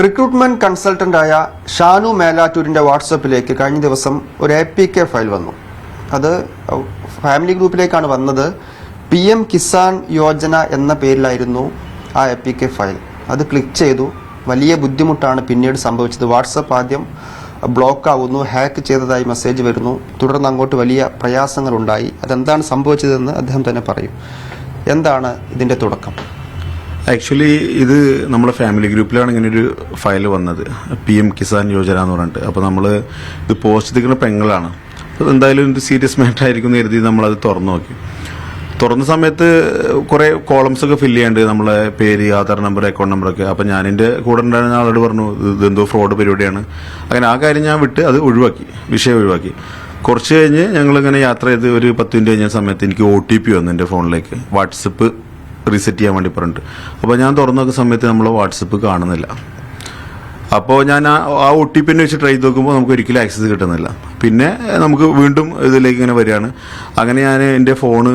Recruitment കൺസൾട്ടന്റായ Shanu മേലാറ്റൂരിന്റെ വാട്സപ്പിലേക്ക് കഴിഞ്ഞ ദിവസം ഒരു എ പി കെ ഫയൽ വന്നു. അത് ഫാമിലി ഗ്രൂപ്പിലേക്കാണ് വന്നത്. പി എം കിസാൻ യോജന എന്ന പേരിലായിരുന്നു ആ എ പി കെ ഫയൽ. അത് ക്ലിക്ക് ചെയ്തു. വലിയ ബുദ്ധിമുട്ടാണ് പിന്നീട് സംഭവിച്ചത്. വാട്സപ്പ് ആദ്യം ബ്ലോക്ക് ആവുന്നു ഹാക്ക് ചെയ്തതായി മെസ്സേജ് വരുന്നു. തുടർന്ന് അങ്ങോട്ട് വലിയ പ്രയാസങ്ങളുണ്ടായി. അതെന്താണ് സംഭവിച്ചതെന്ന് അദ്ദേഹം തന്നെ പറയും. എന്താണ് ഇതിന്റെ തുടക്കം? ആക്ച്വലി ഇത് നമ്മുടെ ഫാമിലി ഗ്രൂപ്പിലാണ് ഇങ്ങനെ ഒരു ഫയൽ വന്നത്. പി എം കിസാൻ യോജന എന്ന് പറഞ്ഞിട്ട്. അപ്പോൾ നമ്മൾ ഇത് പോസ്റ്റ് ചെയ്തിരിക്കുന്ന പെങ്ങളാണ്. അപ്പോൾ എന്തായാലും ഇത് സീരിയസ് മാറ്റർ ആയിരിക്കും എന്ന് കരുതി നമ്മളത് തുറന്നു നോക്കി. തുറന്ന സമയത്ത് കുറേ കോളംസ് ഒക്കെ ഫില്ല് ചെയ്യാണ്ട് നമ്മളെ പേര് ആധാർ നമ്പർ അക്കൗണ്ട് നമ്പറൊക്കെ അപ്പം ഞാൻ എന്റെ കൂടെ ഉണ്ടായിരുന്ന ആളോട് പറഞ്ഞു ഇതെന്തോ ഫ്രോഡ് പരിപാടിയാണ്. അങ്ങനെ ആ കാര്യം ഞാൻ വിട്ട് അത് ഒഴിവാക്കി വിഷയം ഒഴിവാക്കി. കുറച്ച് കഴിഞ്ഞ് ഞങ്ങളിങ്ങനെ യാത്ര ചെയ്ത് ഒരു പത്ത് മിനിറ്റ് കഴിഞ്ഞ സമയത്ത് എനിക്ക് ഒ ടി പി വന്നു എന്റെ ഫോണിലേക്ക് വാട്സപ്പ് റീസെറ്റ് ചെയ്യാൻ വേണ്ടി പറഞ്ഞിട്ട്. അപ്പോൾ ഞാൻ തുറന്നു നോക്കുന്ന സമയത്ത് നമ്മൾ വാട്സപ്പ് കാണുന്നില്ല. അപ്പോൾ ഞാൻ ആ ഒ ടി പിന്നെ വെച്ച് ട്രൈ ചെയ്ത് നോക്കുമ്പോൾ നമുക്ക് ഒരിക്കലും ആക്സസ് കിട്ടുന്നില്ല. പിന്നെ നമുക്ക് വീണ്ടും ഇതിലേക്ക് ഇങ്ങനെ വരികയാണ്. അങ്ങനെ ഞാൻ എന്റെ ഫോണ്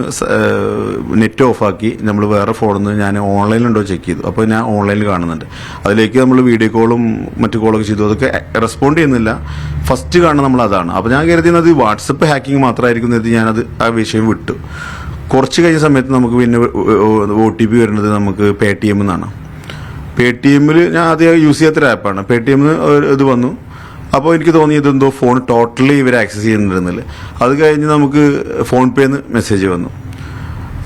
നെറ്റ് ഓഫാക്കി നമ്മൾ വേറെ ഫോണിൽ നിന്ന് ഞാൻ ഓൺലൈനിലുണ്ടോ ചെക്ക് ചെയ്തു. അപ്പോൾ ഞാൻ ഓൺലൈനിൽ കാണുന്നുണ്ട്. അതിലേക്ക് നമ്മൾ വീഡിയോ കോളും മറ്റു കോളൊക്കെ ചെയ്തു. അതൊക്കെ റെസ്പോണ്ട് ചെയ്യുന്നില്ല. ഫസ്റ്റ് കാണുന്ന നമ്മൾ അതാണ്. അപ്പോൾ ഞാൻ കരുതുന്നത് വാട്സപ്പ് ഹാക്കിംഗ് മാത്രമായിരിക്കും എന്ന് ഞാനത് ആ വിഷയം വിട്ടു. കുറച്ച് കഴിഞ്ഞ സമയത്ത് നമുക്ക് പിന്നെ ഒ ടി പി വരുന്നത് നമുക്ക് പേ ടി എം എന്നാണ് പേ ടി എമ്മിൽ ഞാൻ ആദ്യം യൂസ് ചെയ്യാത്തൊരു ആപ്പാണ് പേ ടി എം ഇത് വന്നു. അപ്പോൾ എനിക്ക് തോന്നി ഇതെന്തോ ഫോൺ ടോട്ടലി ഇവർ ആക്സസ് ചെയ്യുന്നുണ്ടെന്നില്ല. അത് കഴിഞ്ഞ് നമുക്ക് ഫോൺ പേന്ന് മെസ്സേജ് വന്നു.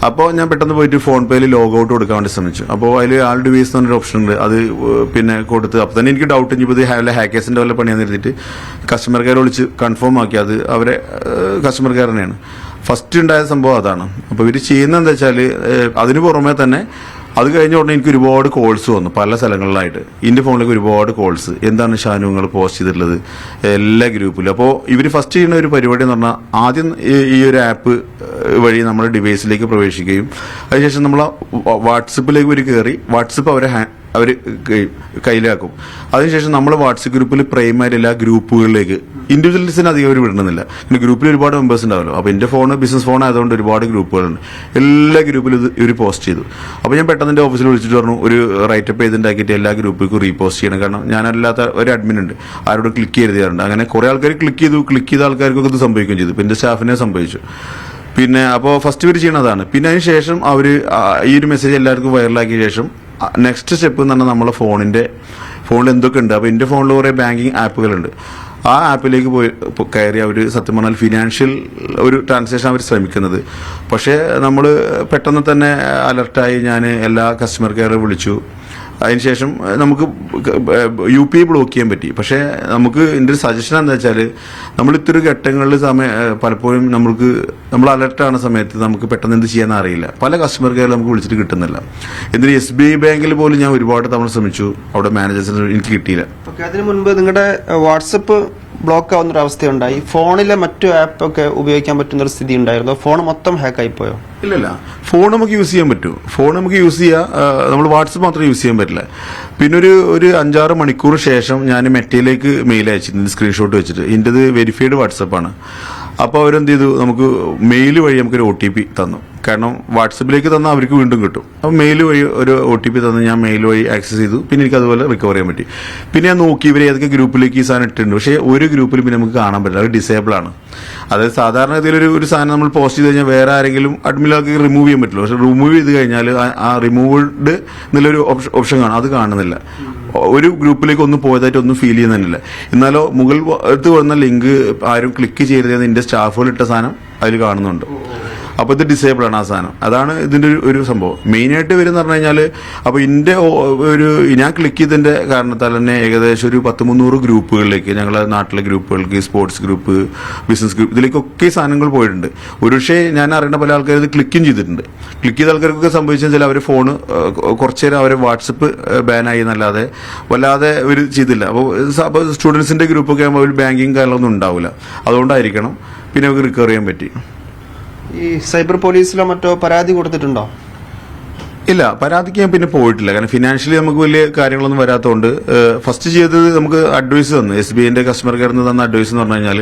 അപ്പോൾ ഞാൻ പെട്ടെന്ന് പോയിട്ട് ഫോൺ പേയിൽ ലോഗ് ഔട്ട് കൊടുക്കാൻ വേണ്ടി ശ്രമിച്ചു. അപ്പോൾ അതിൽ ആൾ ഡിവൈസ് എന്ന് പറഞ്ഞൊരു ഓപ്ഷൻ ഉണ്ട്. അത് പിന്നെ കൊടുത്ത്. അപ്പോൾ തന്നെ എനിക്ക് ഡൗട്ട് ഇനി ഇത് വല്ല ഹാക്കേഴ്സിന്റെ വല്ല പണിയാന്ന് എഴുതിയിട്ട് കസ്റ്റമർ കെയർ വിളിച്ച് കൺഫേം ആക്കി. അത് അവരെ കസ്റ്റമർ കെയർ തന്നെയാണ്. ഫസ്റ്റ് ഉണ്ടായ സംഭവം അതാണ്. അപ്പോൾ ഇവർ ചെയ്യുന്നത് എന്താ വെച്ചാൽ അതിന് പുറമെ തന്നെ അത് കഴിഞ്ഞ ഉടനെ എനിക്ക് ഒരുപാട് കോൾസ് വന്നു പല സ്ഥലങ്ങളിലായിട്ട്. എന്റെ ഫോണിലേക്ക് ഒരുപാട് കോൾസ് എന്താണ് ഷാനു നിങ്ങൾ പോസ്റ്റ് ചെയ്തിട്ടുള്ളത്? എല്ലാ ഗ്രൂപ്പിലും അപ്പോൾ ഇവർ ഫസ്റ്റ് ചെയ്യുന്ന ഒരു പരിപാടി എന്ന് പറഞ്ഞാൽ ആദ്യം ഈ- ഒരു ആപ്പ് വഴി നമ്മുടെ ഡിവൈസിലേക്ക് പ്രവേശിക്കുകയും അതിനുശേഷം നമ്മൾ വാട്സപ്പിലേക്ക് ഒരു കയറി വാട്സപ്പ് അവരെ അവർ കയ്യിലാക്കും. അതിനുശേഷം നമ്മൾ വാട്സപ്പ് ഗ്രൂപ്പിൽ പ്രൈമറി എല്ലാ ഗ്രൂപ്പുകളിലേക്ക് ഇൻഡിവിജ്വൽസിന് അധികം അവർ വിടുന്നില്ല. പിന്നെ ഗ്രൂപ്പിൽ ഒരുപാട് മെമ്പേഴ്സ് ഉണ്ടാവല്ലോ. അപ്പോൾ എന്റെ ഫോൺ ബിസിനസ് ഫോൺ ആയതുകൊണ്ട് ഒരുപാട് ഗ്രൂപ്പുകളുണ്ട്. എല്ലാ ഗ്രൂപ്പിലും ഇത് ഇവർ പോസ്റ്റ് ചെയ്തു. അപ്പോൾ ഞാൻ പെട്ടെന്ന് എന്റെ ഓഫീസിൽ വിളിച്ചിട്ട് പറഞ്ഞു ഒരു റൈറ്റപ്പ് ചെയ്തുണ്ടാക്കിയിട്ട് എല്ലാ ഗ്രൂപ്പിലേക്കും റീപോസ്റ്റ് ചെയ്യണം. കാരണം ഞാനല്ലാത്ത ഒരു അഡ്മിൻ ഉണ്ട്. ആരോട് ക്ലിക്ക് ചെയ്ത് തരാറുണ്ട് അങ്ങനെ കുറേ ആൾക്കാർ ക്ലിക്ക് ചെയ്തു. ക്ലിക്ക് ചെയ്ത ആൾക്കാർക്കൊക്കെ ഇത് സംഭവിക്കുകയും ചെയ്തു. പിന്നെ സ്റ്റാഫിനെ സംഭവിച്ചു. പിന്നെ അപ്പോൾ ഫസ്റ്റ് ഇവർ ചെയ്യണതാണ്. പിന്നെ അതിന് ശേഷം അവർ ഈ ഒരു മെസ്സേജ് എല്ലാവർക്കും വൈറലാക്കിയ ശേഷം നെക്സ്റ്റ് സ്റ്റെപ്പ് എന്ന് പറഞ്ഞാൽ നമ്മളെ ഫോണിന്റെ ഫോണിൽ എന്തൊക്കെ ഉണ്ട്? അപ്പോൾ എന്റെ ഫോണിൽ കുറേ ബാങ്കിങ് ആപ്പുകളുണ്ട്. ആ ആപ്പിലേക്ക് പോയി കയറി അവർ സത്യം പറഞ്ഞാൽ ഫിനാൻഷ്യൽ ഒരു ട്രാൻസാക്ഷൻ അവർ ശ്രമിക്കുന്നത്. പക്ഷേ നമ്മൾ പെട്ടെന്ന് തന്നെ അലർട്ടായി ഞാൻ എല്ലാ കസ്റ്റമർ കെയർ വിളിച്ചു. അതിനുശേഷം നമുക്ക് യു പി ബ്ലോക്ക് ചെയ്യാൻ പറ്റി. പക്ഷേ നമുക്ക് എന്റെ ഒരു സജഷൻ എന്താ വെച്ചാൽ നമ്മൾ ഇത്തരം ഘട്ടങ്ങളിൽ സമയ പലപ്പോഴും നമുക്ക് നമ്മൾ അലർട്ടാണ് സമയത്ത് നമുക്ക് പെട്ടെന്ന് എന്ത് ചെയ്യാൻ അറിയില്ല. പല കസ്റ്റമർ കെയർ നമുക്ക് വിളിച്ചിട്ട് കിട്ടുന്നില്ല. എന്തിന് എസ് ബി ഐ ബാങ്കിൽ പോലും ഞാൻ ഒരുപാട് തവണ ശ്രമിച്ചു. അവിടെ മാനേജേഴ്സിന് എനിക്ക് കിട്ടിയില്ല. അതിനു മുൻപ് നിങ്ങളുടെ വാട്സപ്പ് ബ്ലോക്ക് ആവുന്ന ഒരു അവസ്ഥയുണ്ടായി ഫോണിലെ മറ്റു ആപ്പ് ഒക്കെ ഉപയോഗിക്കാൻ പറ്റുന്ന ഒരു സ്ഥിതി ഉണ്ടായിരുന്നു ഫോൺ മൊത്തം ഹാക്ക് ആയി പോയോ ഇല്ലല്ല. ഫോൺ നമുക്ക് യൂസ് ചെയ്യാൻ പറ്റും. ഫോൺ നമുക്ക് യൂസ് ചെയ്യാം നമ്മൾ വാട്സപ്പ് മാത്രം യൂസ് ചെയ്യാൻ പറ്റില്ല. പിന്നെ ഒരു ഒരു അഞ്ചാറ് മണിക്കൂർ ശേഷം ഞാൻ മെറ്റയിലേക്ക് മെയിൽ അയച്ചിട്ടുണ്ട് സ്ക്രീൻഷോട്ട് വെച്ചിട്ട്. ഇതിന്റെത് വെരിഫൈഡ് വാട്സപ്പാണ് അപ്പോൾ അവരെന്ത് ചെയ്തു നമുക്ക് മെയിൽ വഴി നമുക്കൊരു ഒ ടി പി തന്നു. കാരണം വാട്സപ്പിലേക്ക് തന്നാൽ അവർക്ക് വീണ്ടും കിട്ടും. അപ്പോൾ മെയിൽ വഴി ഒരു ഒ ടി പി തന്ന് ഞാൻ മെയിൽ വഴി ആക്സസ് ചെയ്തു. പിന്നെ എനിക്ക് അതുപോലെ റിക്കവർ ചെയ്യാൻ പറ്റി. പിന്നെ ഞാൻ നോക്കി ഇവർ ഏതൊക്കെ ഗ്രൂപ്പിലേക്ക് ഈ സാധനം ഇട്ടിട്ടുണ്ട്. പക്ഷേ ഒരു ഗ്രൂപ്പിൽ പിന്നെ നമുക്ക് കാണാൻ പറ്റില്ല. അത് ഡിസേബിൾ ആണ്. അതായത് സാധാരണ ഗതിയിൽ ഒരു ഒരു സാധനം നമ്മൾ പോസ്റ്റ് ചെയ്ത് കഴിഞ്ഞാൽ വേറെ ആരെങ്കിലും അഡ്മിനൊക്കെ റിമൂവ് ചെയ്യാൻ പറ്റില്ല. പക്ഷേ റിമൂവ് ചെയ്ത് കഴിഞ്ഞാൽ ആ- റിമൂവ്ഡ് എന്നുള്ളൊരു ഓപ്ഷൻ കാണും. അത് കാണുന്നില്ല. ഒരു ഗ്രൂപ്പിലേക്ക് ഒന്നും പോയതായിട്ട് ഒന്നും ഫീൽ ചെയ്യുന്നില്ല എന്നാലോ മുകൾ അടുത്ത് വന്ന ലിങ്ക് ആരും ക്ലിക്ക് ചെയ്തതെന്ന് എന്റെ സ്റ്റാഫുകൾ ഇട്ട സാധനം അതിൽ കാണുന്നുണ്ട്. അപ്പോൾ ഇത് ഡിസേബിൾ ആണ് ആ സാധനം. അതാണ് ഇതിന്റെ ഒരു- ഒരു സംഭവം. മെയിനായിട്ട് വരും പറഞ്ഞു കഴിഞ്ഞാൽ അപ്പോൾ എന്റെ ഒരു ഞാൻ ക്ലിക്ക് ചെയ്തതിന്റെ കാരണത്താൽ തന്നെ ഏകദേശം ഒരു പത്ത് മുന്നൂറ് ഗ്രൂപ്പുകളിലേക്ക് ഞങ്ങളെ നാട്ടിലെ ഗ്രൂപ്പുകൾക്ക് സ്പോർട്സ് ഗ്രൂപ്പ് ബിസിനസ് ഗ്രൂപ്പ് ഇതിലേക്കൊക്കെ സാധനങ്ങൾ പോയിട്ടുണ്ട്. ഒരു പക്ഷേ ഞാൻ അറിയേണ്ട പല ആൾക്കാർ ഇത് ക്ലിക്കും ചെയ്തിട്ടുണ്ട്. ക്ലിക്ക് ചെയ്ത ആൾക്കാർക്കൊക്കെ സംഭവിച്ചാൽ അവർ ഫോൺ കുറച്ചു നേരം അവരെ വാട്സപ്പ് ബാനായി എന്നല്ലാതെ വല്ലാതെ ഒരു ചെയ്തില്ല. അപ്പോൾ സ്റ്റുഡൻസിന്റെ ഗ്രൂപ്പൊക്കെ ആകുമ്പോൾ ഒരു ബാങ്കിങ് കാര്യങ്ങളൊന്നും ഉണ്ടാവില്ല അതുകൊണ്ടായിരിക്കണം പിന്നെ നമുക്ക് റിക്കവർ ചെയ്യാൻ പറ്റി. ഈ സൈബർ പോലീസിലോ മറ്റോ പരാതി കൊടുത്തിട്ടുണ്ടോ? ഇല്ല പരാതിക്ക് ഞാൻ പിന്നെ പോയിട്ടില്ല. കാരണം ഫിനാൻഷ്യലി നമുക്ക് വലിയ കാര്യങ്ങളൊന്നും വരാത്തതുകൊണ്ട് ഫസ്റ്റ് ചെയ്തത് നമുക്ക് അഡ്വൈസ് തന്നു. എസ് ബി ഐന്റെ കസ്റ്റമർ കെയറിൽ നിന്ന് തന്ന അഡ്വൈസ് എന്ന് പറഞ്ഞു കഴിഞ്ഞാൽ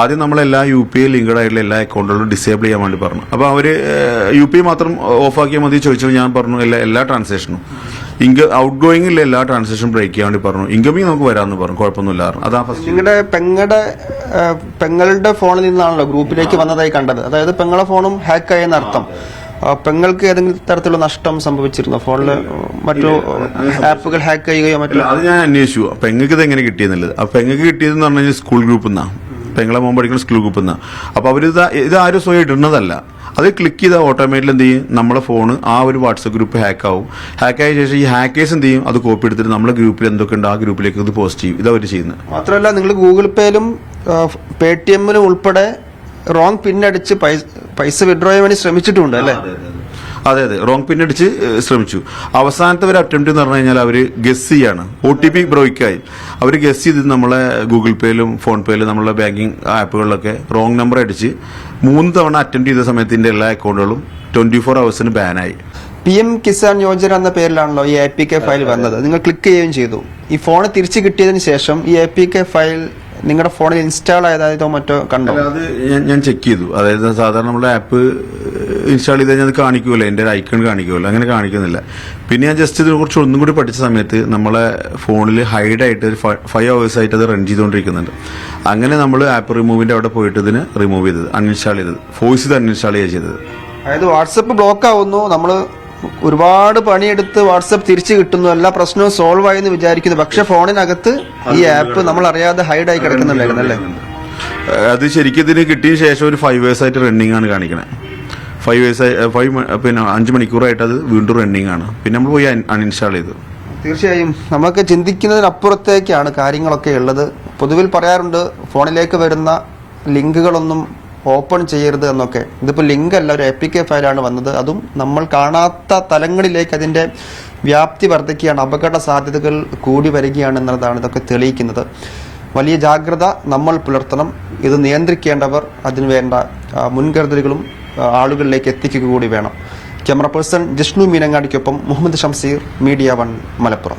ആദ്യം നമ്മളെല്ലാ യു പി ഐ ലിങ്കഡ് ആയിട്ടുള്ള എല്ലാ അക്കൗണ്ടുകളും ഡിസേബിൾ ചെയ്യാൻ വേണ്ടി പറഞ്ഞു. അപ്പോൾ അവർ യു പി ഐ മാത്രം ഓഫാക്കിയാൽ മതി ചോദിച്ചപ്പോൾ ഞാൻ പറഞ്ഞു എല്ലാ എല്ലാ ട്രാൻസാക്ഷനും ഇൻക ഔട്ട് ഗോയിങ്ങിൽ എല്ലാ ട്രാൻസാക്ഷൻ ബ്രേക്ക് ചെയ്യാൻ വേണ്ടി പറഞ്ഞു. ഇൻകമിങ് നമുക്ക് വരാമെന്ന് പറഞ്ഞു. കുഴപ്പമൊന്നുമില്ല. അതാ ഫസ്റ്റ് നിങ്ങളുടെ പെങ്ങളുടെ പെങ്ങളുടെ ഫോണിൽ നിന്നാണല്ലോ ഗ്രൂപ്പിലേക്ക് വന്നതായി കണ്ടത്. അതായത് പെങ്ങളെ ഫോണും ഹാക്ക് ആയെന്ന് അർത്ഥം. പെങ്ങൾക്ക് ഏതെങ്കിലും തരത്തിലുള്ള നഷ്ടം സംഭവിച്ചിരുന്നോ? ഫോണിൽ മറ്റു ആപ്പുകൾ ഹാക്ക് ചെയ്യുകയോ മറ്റോ അത് ഞാൻ അന്വേഷിച്ചു. പെങ്ങൾക്ക് ഇത് എങ്ങനെ കിട്ടിയെന്നുള്ളത്. ആ പെങ്ങൾക്ക് കിട്ടിയതെന്ന് പറഞ്ഞാൽ കഴിഞ്ഞാൽ സ്കൂൾ ഗ്രൂപ്പിൽ നിന്നാണ് പെങ്ങളെ മോൻ പഠിക്കുന്ന സ്കൂൾ ഗ്രൂപ്പിൽ നിന്ന് അപ്പോൾ അവർ ഇത് ഇത് ആരും സ്വയം ഇടുന്നതല്ല. അത് ക്ലിക്ക് ചെയ്താൽ ഓട്ടോമാറ്റിക്കലി എന്ത് ചെയ്യും? നമ്മളെ ഫോൺ ആ ഒരു വാട്സപ്പ് ഗ്രൂപ്പ് ഹാക്ക് ആവും. ഹാക്ക് ആയ ശേഷം ഈ ഹാക്കേഴ്സ് എന്ത് ചെയ്യും? അത് കോപ്പി എടുത്തിട്ട് നമ്മളെ ഗ്രൂപ്പിൽ എന്തൊക്കെ ഉണ്ട് ആ ഗ്രൂപ്പിലേക്ക് ഇത് പോസ്റ്റ് ചെയ്യും. ഇത് അവർ ചെയ്യുന്നത് മാത്രമല്ല നിങ്ങൾ ഗൂഗിൾ പേയിലും പേ ടി എമ്മിലും ഉൾപ്പെടെ റോങ് പിൻ അടിച്ച് പൈസ പൈസ വിഡ്രോ ചെയ്യാൻ വേണ്ടി ശ്രമിച്ചിട്ടുണ്ട് അല്ലേ? അതെ അതെ. റോങ് പിൻ അടിച്ച് ശ്രമിച്ചു. അവസാനത്തെ ഒരു അറ്റംപ്റ്റ് എന്ന് പറഞ്ഞു കഴിഞ്ഞാൽ അവർ ഗസ് ചെയ്യാണ്. ഒ ടി പി ബ്രോയ്ക്കായി. അവർ ഗസ് ചെയ്ത് നമ്മളെ ഗൂഗിൾ പേയിലും ഫോൺ പേയിലും നമ്മളെ ബാങ്കിങ് ആപ്പുകളിലൊക്കെ റോങ് നമ്പർ അടിച്ച് മൂന്ന് തവണ അറ്റംപ്റ്റ് ചെയ്ത സമയത്തിന്റെ എല്ലാ അക്കൗണ്ടുകളും ട്വന്റി ഫോർ അവേഴ്സിന് ബാനായി പി എം കിസാൻ യോജന എന്ന പേരിലാണല്ലോ ഈ എ പി കെ ഫയൽ വന്നത്. നിങ്ങൾ ക്ലിക്ക് ചെയ്യുകയും ചെയ്തു. ഈ ഫോൺ തിരിച്ചു കിട്ടിയതിന് ശേഷം ഈ എ പി കെ ഫയൽ നിങ്ങളുടെ ഫോണിൽ ഇൻസ്റ്റാൾ ആയതായതോ മറ്റോ കണ്ടോ? അത് ഞാൻ- ചെക്ക് ചെയ്തു. അതായത് സാധാരണ നമ്മുടെ ആപ്പ് ഇൻസ്റ്റാൾ ചെയ്ത് കഴിഞ്ഞാൽ അത് കാണിക്കുമല്ലോ എന്റെ ഒരു ഐക്കൺ കാണിക്കുമല്ലോ അങ്ങനെ കാണിക്കുന്നില്ല. പിന്നെ ഞാൻ ജസ്റ്റ് ഇതിനെ കുറിച്ച് ഒന്നും കൂടി പഠിച്ച സമയത്ത് നമ്മളെ ഫോണിൽ ഹൈഡ് ആയിട്ട് ഒരു ഫൈവ് അവേഴ്സ് ആയിട്ട് അത് റൺ ചെയ്തുകൊണ്ടിരിക്കുന്നുണ്ട്. അങ്ങനെ നമ്മൾ ആപ്പ് റിമൂവിന്റെ അവിടെ പോയിട്ട് ഇതിന് റിമൂവ് ചെയ്തത് അൺഇൻസ്റ്റാൾ ചെയ്തത്. ഫോഴ്സ് ഇത് അൺഇൻസ്റ്റാൾ ചെയ്യുക ചെയ്തത്. അതായത് വാട്സപ്പ് ബ്ലോക്ക് ആവുന്നു. നമ്മൾ ഒരുപാട് പണിയെടുത്ത് വാട്സപ്പ് തിരിച്ചു കിട്ടുന്നു. എല്ലാ പ്രശ്നവും സോൾവ് ആയി എന്ന് വിചാരിക്കുന്നു. പക്ഷെ ഫോണിനകത്ത് ഈ ആപ്പ് നമ്മൾ അറിയാതെ ഹൈഡ് ആയി കിടക്കുന്നുണ്ടായിരുന്നു അല്ലേ? അത് ശരിക്കും ഇതിന് കിട്ടിയ ശേഷം ഒരു ഫൈവ് ഇയേഴ്സ് ആയിട്ട് റണ്ണിങ് ആണ് കാണിക്കണത് ഫൈവ് ഇയേഴ്സ് ഫൈവ് പിന്നെ അഞ്ച് മണിക്കൂറായിട്ട് അത് വീണ്ടും റണ്ണിങ് ആണ്. പിന്നെ നമ്മൾ പോയി അൺഇൻസ്റ്റാൾ ചെയ്തു. തീർച്ചയായും നമുക്ക് ചിന്തിക്കുന്നതിനപ്പുറത്തേക്കാണ് കാര്യങ്ങളൊക്കെ ഉള്ളത്. പൊതുവിൽ പറയാറുണ്ട് ഫോണിലേക്ക് വരുന്ന ലിങ്കുകളൊന്നും ഓപ്പൺ ചെയ്യരുത് എന്നൊക്കെ. ഇതിപ്പോൾ ലിങ്ക് അല്ല ഒരു എ കെ ഫയലാണ് വന്നത്. അതും നമ്മൾ കാണാത്ത തലങ്ങളിലേക്ക് അതിന്റെ വ്യാപ്തി വർദ്ധിക്കുകയാണ് അപകട സാധ്യതകൾ കൂടി വരികയാണ് എന്നുള്ളതാണ് ഇതൊക്കെ തെളിയിക്കുന്നത്. വലിയ ജാഗ്രത നമ്മൾ പുലർത്തണം. ഇത് നിയന്ത്രിക്കേണ്ടവർ അതിന് വേണ്ട മുൻകരുതലുകളും ആളുകളിലേക്ക് എത്തിക്കുക കൂടി വേണം. ക്യാമറ പേഴ്സൺ ജിഷ്ണു മീനങ്ങാടിക്കൊപ്പം മുഹമ്മദ് ഷംസീർ മീഡിയ വൺ മലപ്പുറം.